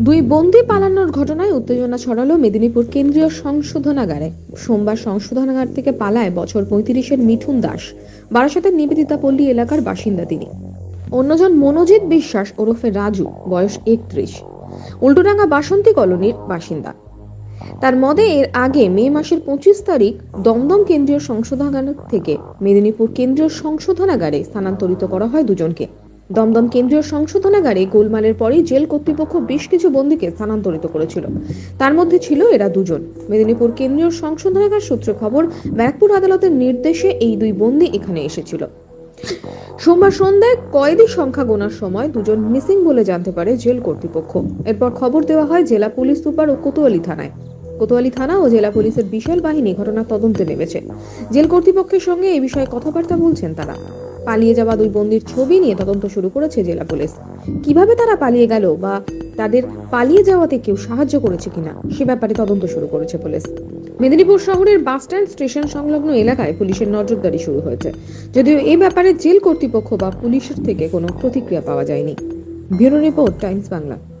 দুই বন্দি পালানোর ঘটনায় উত্তেজনা ছড়ালো মেদিনীপুর কেন্দ্রীয় সংশোধনাগারে। সোমবার সংশোধনাগার থেকে পালায় বছর পঁয়ত্রিশের মিঠুন দাস। বারাসাতের নিবেদিতা পল্লী এলাকার বাসিন্দা তিনি। অন্যজন মনোজিৎ বিশ্বাস ওরফে রাজু, বয়স একত্রিশ। উল্টোডাঙ্গা বাসন্তী কলোনির বাসিন্দা। তার মতে, এর আগে মে মাসের পঁচিশ তারিখ দমদম কেন্দ্রীয় সংশোধনাগার থেকে মেদিনীপুর কেন্দ্রীয় সংশোধনাগারে স্থানান্তরিত করা হয় দুজনকে। দমদম কেন্দ্রীয় সংশোধনাগারে গোলমালের পরেই জেল কর্তৃপক্ষ বেশ কিছু বন্দীকে স্থানান্তরিত করেছিল। তার মধ্যে ছিল এরা দুজন। মেদিনীপুর কেন্দ্রীয় সংশোধনাগার সূত্রে খবর, ব্যারাকপুর আদালতের নির্দেশে এই দুই বন্দী এখানে এসেছিল। সোমবার সন্ধ্যায় কয়েদি সংখ্যা গোনার সময় দুজন মিসিং বলে জানতে পারে জেল কর্তৃপক্ষ। এরপর খবর দেওয়া হয় জেলা পুলিশ সুপার ও কোতোয়ালি থানায়। কোতোয়ালি থানা ও জেলা পুলিশের বিশাল বাহিনী ঘটনার তদন্তে নেমেছে। জেল কর্তৃপক্ষের সঙ্গে এই বিষয়ে কথাবার্তা বলছেন তারা। পালিয়ে যাওয়া দুই বন্দির ছবি নিয়ে তদন্ত শুরু করেছে জেলা পুলিশ। কীভাবে তারা পালিয়ে গেল বা তাদের পালিয়ে যাওয়াতে কেউ সাহায্য করেছে কিনা, সে ব্যাপারে তদন্ত শুরু করেছে পুলিশ। মেদিনীপুর শহরের বাসস্ট্যান্ড স্টেশন সংলগ্ন এলাকায় পুলিশের নজরদারি শুরু হয়েছে। যদিও এ ব্যাপারে জেল কর্তৃপক্ষ বা পুলিশের থেকে কোনো প্রতিক্রিয়া পাওয়া যায়নি। Bureau report, Times Bangla.